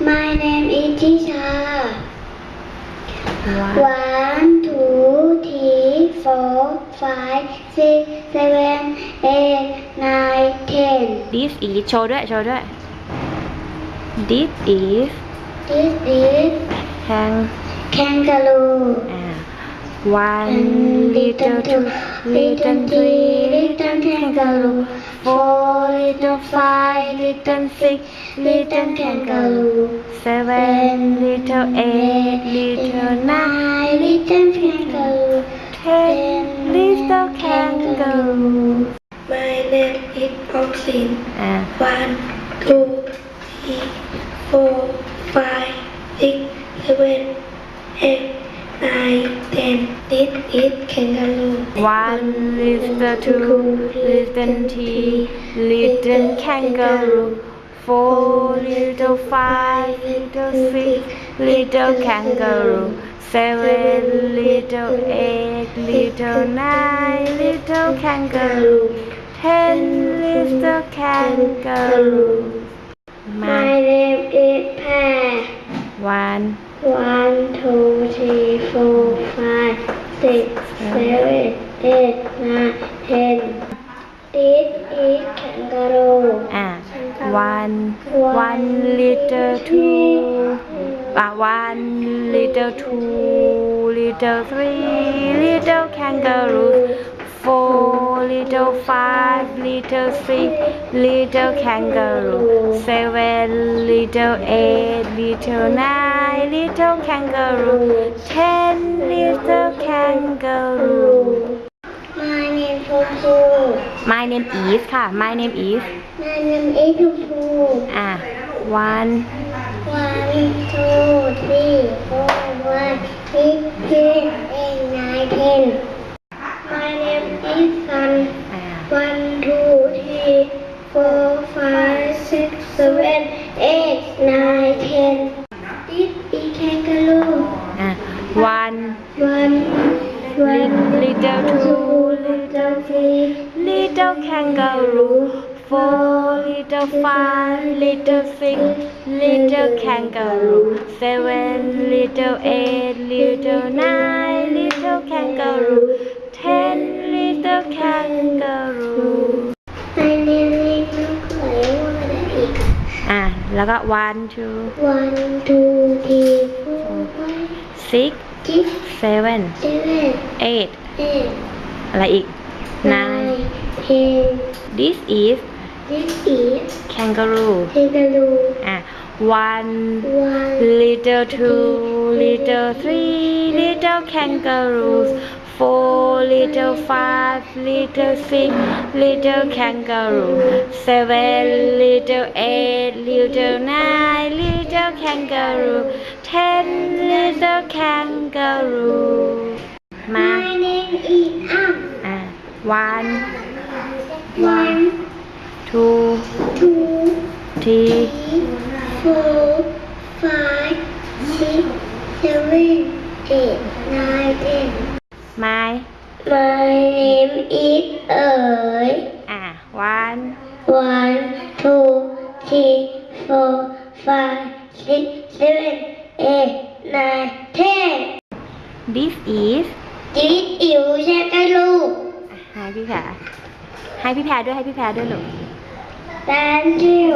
My name is Tisha. One, two, three, four, five, six, seven, eight, nine, ten. This is. Show ด้วย show ด้วย This is. This is. Kang. Kangaroo. อ่า one little two little three little kangaroo four little five little six little kangaroo seven little eight little nine little kangaroo. ten little kangaroo My name is Oxin. อ่า One, two, three, four, five, six, seven, eight, nine, ten. This is kangaroo. One little two, little three, little kangaroo. Four little five, little six, little kangaroo. Seven little eight, little nine, little kangaroo. Ten little kangaroo. My name is Pear. One, two, three, four, five, six, seven, eight, nine, ten. This is kangaroo. ah, one, one little two. Uh, one little two, little three, little kangaroo, four, little five, little six, little kangaroo, seven, little eight, little nine, my little kangaroo. Ten little kangaroo. My name is My name is ค่ะ My name is? My name is ชมพูอ่ะ ah, one. One two three four one six seven eight nine ten. My name is Sun. อ่ะ one two three four five six seven eight nine ten. Little kangaroo four little five little six little kangaroo seven little eight little nine little kangaroo ten little kangaroo อะ แล้วก็ one two One, two, three, four, five, six six, seven seven, eight, อะไรอีก nine is this is this is kangaroo. kangaroo. Ah one, one little two little three little kangaroos. Four little five little six little kangaroo. Seven little eight little nine little kangaroo. Ten little kangaroo. My, my name is um. uh, one one, two, two three, four, five, six, seven, eight, nine, ten. My My name is Ơi. Ah, one. One, two, three, four, five, six, seven, eight, nine, ten. This is This is Shakalu. Ah, พี่ค่ะ ให้พี่แพรด้วยให้พี่แพรด้วยลูก Thank you.